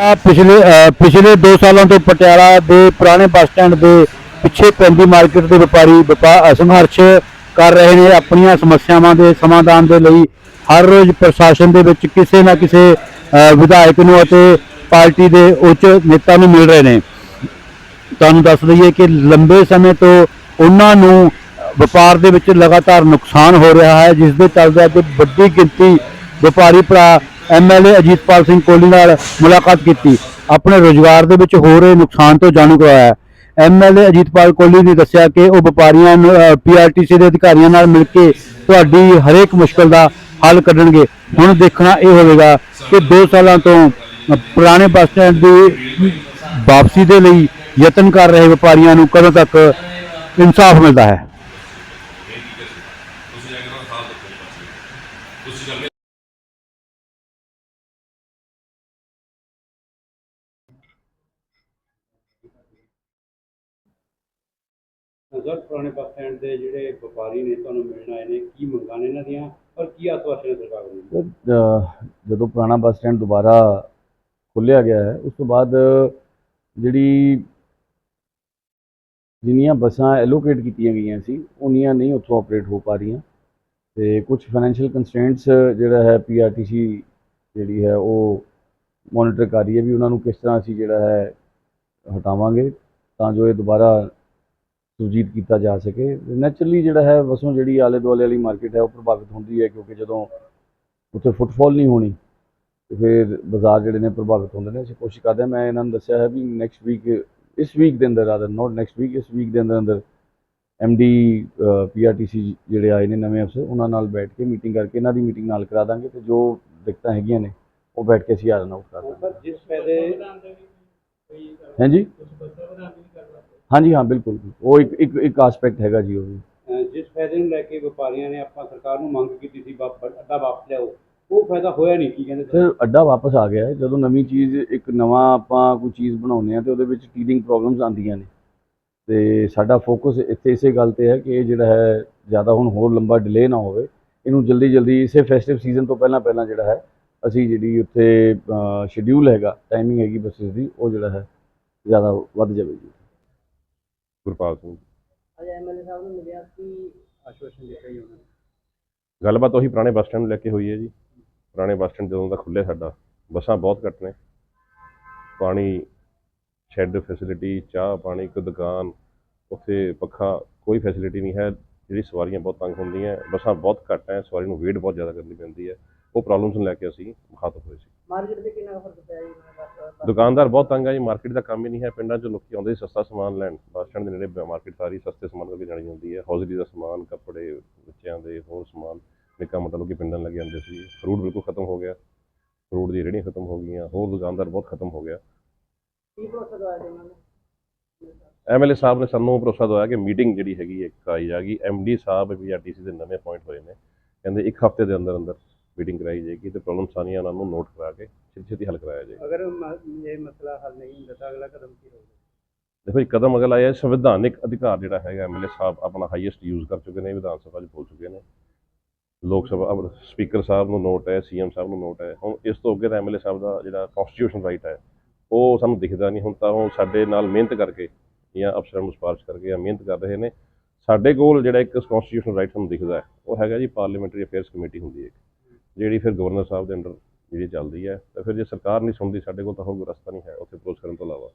ਆ ਪਿਛਲੇ ਅ, ਪਿਛਲੇ 2 ਸਾਲਾਂ ਤੋਂ ਪਟਿਆਲਾ ਦੇ ਪੁਰਾਣੇ ਬੱਸ ਸਟੈਂਡ ਦੇ ਪਿੱਛੇ ਪੈਂਦੀ ਮਾਰਕੀਟ ਦੇ ਵਪਾਰੀ ਵਪਾਰ ਸੰਘਰਸ਼ ਕਰ ਰਹੇ ਨੇ ਆਪਣੀਆਂ ਸਮੱਸਿਆਵਾਂ ਦੇ ਸਮਾਧਾਨ ਦੇ ਲਈ ਹਰ ਰੋਜ਼ ਪ੍ਰਸ਼ਾਸਨ ਦੇ ਵਿੱਚ ਕਿਸੇ ਨਾ ਕਿਸੇ ਅ, ਵਿਧਾਇਕ ਨੂੰ ਅਤੇ ਪਾਰਟੀ ਦੇ ਉੱਚ ਨੇਤਾ ਨੂੰ ਮਿਲ ਰਹੇ ਨੇ। ਤੁਹਾਨੂੰ ਦੱਸ ਦਈਏ ਕਿ ਲੰਬੇ ਸਮੇਂ ਤੋਂ ਉਹਨਾਂ ਨੂੰ ਵਪਾਰ ਦੇ ਵਿੱਚ ਲਗਾਤਾਰ ਨੁਕਸਾਨ ਹੋ ਰਿਹਾ ਹੈ, ਜਿਸ ਦੇ ਚੱਲਦੇ ਅੱਜ ਵੱਡੀ ਗਿਣਤੀ ਵਪਾਰੀ ਭਰਾ ਐਮਐਲਏ ਅਜੀਤਪਾਲ ਸਿੰਘ ਕੋਹਲੀ ਨਾਲ ਮੁਲਾਕਾਤ ਕੀਤੀ। ਆਪਣੇ ਰੋਜ਼ਗਾਰ ਦੇ ਵਿੱਚ ਹੋ ਰਹੇ ਨੁਕਸਾਨ ਤੋਂ ਜਾਣੂ ਕਰਵਾਇਆ। ਐਮਐਲਏ ਅਜੀਤਪਾਲ ਕੋਹਲੀ ਨੇ ਦੱਸਿਆ ਕਿ ਉਹ ਵਪਾਰੀਆਂ ਨੂੰ ਪੀਆਰਟੀਸੀ ਦੇ ਅਧਿਕਾਰੀਆਂ ਨਾਲ ਮਿਲ ਕੇ ਤੁਹਾਡੀ ਹਰੇਕ ਮੁਸ਼ਕਲ ਦਾ ਹੱਲ ਕੱਢਣਗੇ। ਹੁਣ ਦੇਖਣਾ ਇਹ ਹੋਵੇਗਾ ਕਿ 2 ਸਾਲਾਂ ਤੋਂ ਪੁਰਾਣੇ ਬੱਸ ਸਟੈਂਡ ਦੀ ਵਾਪਸੀ ਦੇ ਲਈ ਯਤਨ ਕਰ ਰਹੇ ਵਪਾਰੀਆਂ ਨੂੰ ਕਦੋਂ ਤੱਕ ਇਨਸਾਫ ਮਿਲਦਾ ਹੈ? ਸਰ ਪੁਰਾਣੇ ਬੱਸ ਸਟੈਂਡ ਦੇ ਜਿਹੜੇ ਵਪਾਰੀ ਨੇ ਤੁਹਾਨੂੰ ਮਿਲਣ ਆਏ ਨੇ ਕੀ ਮੰਗਾਂ ਨੇ ਇਹਨਾਂ ਦੀਆਂ ਔਰ ਕੀ ਆਸਵਾਸ਼ਨ ਸਰਕਾਰ ਨੂੰ ਜਦੋਂ ਪੁਰਾਣਾ ਬੱਸ ਸਟੈਂਡ ਦੁਬਾਰਾ ਖੁੱਲਿਆ ਗਿਆ ਹੈ ਉਸ ਤੋਂ ਬਾਅਦ ਜਿਹੜੀ ਜਿੰਨੀਆਂ ਬੱਸਾਂ ਐਲੋਕੇਟ ਕੀਤੀਆਂ ਗਈਆਂ ਸੀ, ਉਨੀਆਂ ਨਹੀਂ ਉੱਥੋਂ ਆਪਰੇਟ ਹੋ ਪਾ ਰਹੀਆਂ। ਤੇ ਕੁਝ ਫਾਈਨੈਂਸ਼ੀਅਲ ਕੰਸਟ੍ਰੇਂਟਸ ਜਿਹੜਾ ਹੈ ਪੀਆਰਟੀਸੀ ਜਿਹੜੀ ਹੈ, ਉਹ ਮੋਨੀਟਰ ਕਰ ਰਹੀ ਹੈ ਵੀ ਉਹਨਾਂ ਨੂੰ ਕਿਸ ਤਰ੍ਹਾਂ ਅਸੀਂ ਜਿਹੜਾ ਹੈ ਹਟਾਵਾਂਗੇ ਤਾਂ ਜੋ ਇਹ ਦੁਬਾਰਾ ਸੁਰਜੀਤ ਕੀਤਾ ਜਾ ਸਕੇ। ਨੈਚੁਰਲੀ ਜਿਹੜਾ ਹੈ ਵਸੋਂ ਜਿਹੜੀ ਆਲੇ ਦੁਆਲੇ ਵਾਲੀ ਮਾਰਕੀਟ ਹੈ, ਉਹ ਪ੍ਰਭਾਵਿਤ ਹੁੰਦੀ ਹੈ ਕਿਉਂਕਿ ਜਦੋਂ ਉੱਥੇ ਫੁੱਟਫਾਲ ਨਹੀਂ ਹੋਣੀ, ਤੇ ਫਿਰ ਬਾਜ਼ਾਰ ਜਿਹੜੇ ਨੇ ਪ੍ਰਭਾਵਿਤ ਹੁੰਦੇ ਨੇ। ਅਸੀਂ ਕੋਸ਼ਿਸ਼ ਕਰਦੇ ਹਾਂ, ਮੈਂ ਇਹਨਾਂ ਨੂੰ ਦੱਸਿਆ ਹੈ ਵੀ ਨੈਕਸਟ ਵੀਕ ਇਸ ਵੀਕ ਦੇ ਅੰਦਰ ਰਾਦਰ ਨਾਟ ਨੈਕਸਟ ਵੀਕ ਇਸ ਵੀਕ ਦੇ ਅੰਦਰ ਅੰਦਰ ਐਮਡੀ ਪੀਆਰਟੀਸੀ ਜਿਹੜੇ ਆਏ ਨੇ ਨਵੇਂ ਅਫਸਰ ਉਹਨਾਂ ਨਾਲ ਬੈਠ ਕੇ ਮੀਟਿੰਗ ਕਰਕੇ ਇਹਨਾਂ ਦੀ ਮੀਟਿੰਗ ਨਾਲ ਕਰਾ ਦਾਂਗੇ ਤੇ ਜੋ ਦਿੱਕਤਾਂ ਹੈਗੀਆਂ ਨੇ ਉਹ ਬੈਠ ਕੇ ਅਸੀਂ ਆਰਨ ਆਊਟ ਕਰ ਦਾਂਗੇ। ਸਰ ਜਿਸ ਫਾਇਦੇ ਹਾਂਜੀ? ਹਾਂਜੀ ਹਾਂ ਬਿਲਕੁਲ ਬਿਲਕੁਲ। ਉਹ ਇੱਕ ਇੱਕ ਇੱਕ ਆਸਪੈਕਟ ਹੈਗਾ ਜੀ ਉਹ ਵੀ। ਜਿਸ ਫਾਇਦੇ ਨੂੰ ਲੈ ਕੇ ਵਪਾਰੀਆਂ ਨੇ ਆਪਾਂ ਸਰਕਾਰ ਨੂੰ ਮੰਗ ਕੀਤੀ ਸੀ ਅੱਡਾ ਵਾਪਸ ਲਿਆਓ। ਉਹ ਫਾਇਦਾ ਹੋਇਆ ਨਹੀਂ ਕੀ ਕਹਿੰਦੇ ਸਰ ਅੱਡਾ ਵਾਪਸ ਆ ਗਿਆ ਹੈ। ਜਦੋਂ ਨਵੀਂ ਚੀਜ਼ ਇੱਕ ਨਵਾਂ ਆਪਾਂ ਕੋਈ ਚੀਜ਼ ਬਣਾਉਂਦੇ ਆ ਤੇ ਉਹਦੇ ਵਿੱਚ ਟੀਡਿੰਗ ਪ੍ਰੋਬਲਮਸ ਆਉਂਦੀਆਂ ਨੇ। ਤੇ ਸਾਡਾ ਫੋਕਸ ਇੱਥੇ ਇਸੇ ਗੱਲ ਤੇ ਹੈ ਕਿ ਇਹ ਜਿਹੜਾ ਹੈ ਜ਼ਿਆਦਾ ਹੁਣ ਹੋਰ ਲੰਬਾ ਡਿਲੇ ਨਾ ਹੋਵੇ। ਇਹਨੂੰ ਜਲਦੀ ਜਲਦੀ ਇਸੇ ਫੈਸਟਿਵ ਸੀਜ਼ਨ ਤੋਂ ਪਹਿਲਾਂ ਪਹਿਲਾਂ ਜਿਹੜਾ ਹੈ ਅਸੀਂ ਜਿਹੜੀ ਉੱਥੇ ਸ਼ਡਿਊਲ ਹੈਗਾ ਟਾਈਮਿੰਗ ਹੈਗੀ ਬੱਸਸ ਦੀ ਉਹ ਜਿਹੜਾ ਹੈ ਜ਼ਿਆਦਾ ਵੱਧ ਜਾਵੇਗੀ। ਗੁਰਪਾਲ ਸਿੰਘ ਅੱਜ ਐਮਐਲਏ ਸਾਹਿਬ ਨੂੰ ਮਿਲਿਆ ਕਿ ਆਸ਼ਵਾਸਨ ਦਿੱਤਾ ਜੀ ਉਹਨਾਂ ਨੇ। ਗੱਲਬਾਤ ਉਹੀ ਪੁਰਾਣੇ ਬੱਸ ਸਟੈਂਡ ਨੂੰ ਲੈ ਕੇ ਹੋਈ ਹੈ ਜੀ। ਪੁਰਾਣੇ ਬੱਸ ਸਟੈਂਡ ਜਦੋਂ ਦਾ ਖੁੱਲ੍ਹਿਆ ਸਾਡਾ ਬੱਸਾਂ ਬਹੁਤ ਘੱਟ ਨੇ। ਪਾਣੀ ਸ਼ੈੱਡ ਫੈਸਿਲਿਟੀ ਚਾਹ ਪਾਣੀ ਕੋਈ ਦੁਕਾਨ ਉੱਥੇ ਪੱਖਾ ਕੋਈ ਫੈਸਿਲਿਟੀ ਨਹੀਂ ਹੈ ਜਿਹੜੀ ਸਵਾਰੀਆਂ ਬਹੁਤ ਤੰਗ ਹੁੰਦੀਆਂ ਬੱਸਾਂ ਬਹੁਤ ਘੱਟ ਹੈ ਸਵਾਰੀ ਨੂੰ ਵੇਟ ਬਹੁਤ ਜ਼ਿਆਦਾ ਕਰਨੀ ਪੈਂਦੀ ਹੈ। ਉਹ ਪ੍ਰੋਬਲਮਸ ਨੂੰ ਲੈ ਕੇ ਅਸੀਂ ਮੁਖਾਤਬ ਹੋਏ ਸੀ। ਮਾਰਕੀਟ ਤੇ ਕਿੰਨਾ ਫ਼ਰਕ ਪਿਆ ਜੀ? ਦੁਕਾਨਦਾਰ ਬਹੁਤ ਤੰਗ ਹੈ ਜੀ ਮਾਰਕੀਟ ਦਾ ਕੰਮ ਹੀ ਨਹੀਂ ਹੈ ਪਿੰਡਾਂ 'ਚ ਲੋਕੀ ਆਉਂਦੇ ਸਸਤਾ ਸਮਾਨ ਲੈਣ ਬੱਸ ਸਟੈਂਡ ਦੇ ਨੇੜੇ ਮਾਰਕੀਟ ਸਾਰੀ ਸਸਤੇ ਸਮਾਨ ਕਰਕੇ ਜਾਣੀ ਹੁੰਦੀ ਹੈ। ਹੌਜ਼ਰੀ ਦਾ ਸਮਾਨ ਕੱਪੜੇ ਬੱਚਿਆਂ ਦੇ ਹੋਰ ਸਮਾਨ। ਨਿੱਕਾ ਮੋਟਾ ਲੋਕੀ ਪਿੰਡਾਂ ਲੱਗੇ ਜਾਂਦੇ ਸੀ। ਫਰੂਟ ਬਿਲਕੁਲ ਖਤਮ ਹੋ ਗਿਆ। ਫਰੂਟ ਦੀ ਰੇਹੜੀਆਂ ਖਤਮ ਹੋ ਗਈਆਂ। ਹੋਰ ਦੁਕਾਨਦਾਰ ਬਹੁਤ ਖਤਮ ਹੋ ਗਿਆ। ਕੀ ਭਰੋਸਾ ਦਵਾਇਆ ਜੀ ਉਹਨਾਂ ਨੇ? ਐਮਐਲਏ ਸਾਹਿਬ ਨੇ ਸਾਨੂੰ ਭਰੋਸਾ ਦਵਾਇਆ ਕਿ ਮੀਟਿੰਗ ਜਿਹੜੀ ਹੈਗੀ ਇੱਕ ਆਈ ਜਾਗੀ ਐਮਡੀ ਸਾਹਿਬ ਪੀਆਰਟੀਸੀ ਦੇ ਨਵੇਂ ਅਪਾਇੰਟ ਹੋਏ ਨੇ। ਕਹਿੰਦੇ ਇੱਕ ਹਫ਼ਤੇ ਦੇ ਅੰਦਰ ਅੰਦਰ ਮੀਟਿੰਗ ਕਰਾਈ ਜਾਏਗੀ ਤੇ ਪ੍ਰੋਬਲਮ ਸਾਰੀਆਂ ਉਹਨਾਂ ਨੂੰ ਨੋਟ ਕਰਾ ਕੇ ਛੇਤੀ ਛੇਤੀ ਹੱਲ ਕਰਾਇਆ ਜਾਏਗਾ। ਅਗਰ ਇਹ ਮਸਲਾ ਹੱਲ ਨਹੀਂ ਹੁੰਦਾ ਤਾਂ ਅਗਲਾ ਕਦਮ ਕੀ ਹੋਊਗਾ? ਦੇਖੋ ਜੀ ਕਦਮ ਅਗਲਾ ਆਇਆ ਸੰਵਿਧਾਨਿਕ ਅਧਿਕਾਰ ਜਿਹੜਾ ਹੈਗਾ ਐਮਐਲਏ ਸਾਹਿਬ ਆਪਣਾ ਹਾਈਐਸਟ ਯੂਜ਼ ਕਰ ਚੁੱਕੇ ਨੇ ਵਿਧਾਨ ਸਭਾ 'ਚ ਬੋਲ ਚੁੱਕੇ ਨੇ। ਲੋਕ ਸਭਾ ਅਬ ਸਪੀਕਰ ਸਾਹਿਬ ਨੂੰ ਨੋਟ ਹੈ ਸੀਐਮ ਸਾਹਿਬ ਨੂੰ ਨੋਟ ਹੈ। ਹੁਣ ਇਸ ਤੋਂ ਅੱਗੇ ਤਾਂ ਐਮਐਲਏ ਸਾਹਿਬ ਦਾ ਜਿਹੜਾ ਕਨਸਟੀਟਿਊਸ਼ਨ ਰਾਈਟ ਹੈ ਉਹ ਸਾਨੂੰ ਦਿਖਦਾ ਨਹੀਂ। ਹੁਣ ਤਾਂ ਉਹ ਸਾਡੇ ਨਾਲ ਮਿਹਨਤ ਕਰਕੇ ਜਾਂ ਅਫਸਰਾਂ ਨੂੰ ਸਿਫਾਰਿਸ਼ ਕਰਕੇ ਜਾਂ ਮਿਹਨਤ ਕਰ ਰਹੇ ਨੇ। ਸਾਡੇ ਕੋਲ ਜਿਹੜਾ ਇੱਕ ਕਨਸਟੀਟਿਊਸ਼ਨ ਰਾਈਟ ਸਾਨੂੰ ਦਿਖਦਾ ਹੈ ਉਹ ਹੈਗਾ ਜੀ ਪਾਰਲੀਮੈਂਟਰੀ ਅਫੇਅਰਸ ਕਮੇਟੀ ਹੁੰਦੀ ਹੈ ਇੱਕ, ਜਿਹੜੀ ਫਿਰ ਗਵਰਨਰ ਸਾਹਿਬ ਦੇ ਅੰਡਰ ਜਿਹੜੀ ਚੱਲਦੀ ਹੈ। ਤਾਂ ਫਿਰ ਜੇ ਸਰਕਾਰ ਨਹੀਂ ਸੁਣਦੀ ਸਾਡੇ ਕੋਲ ਤਾਂ ਹੋਰ ਕੋਈ ਰਸਤਾ ਨਹੀਂ ਹੈ ਉੱਥੇ ਅਪਰੋਚ ਕਰਨ ਤੋਂ ਇਲਾਵਾ।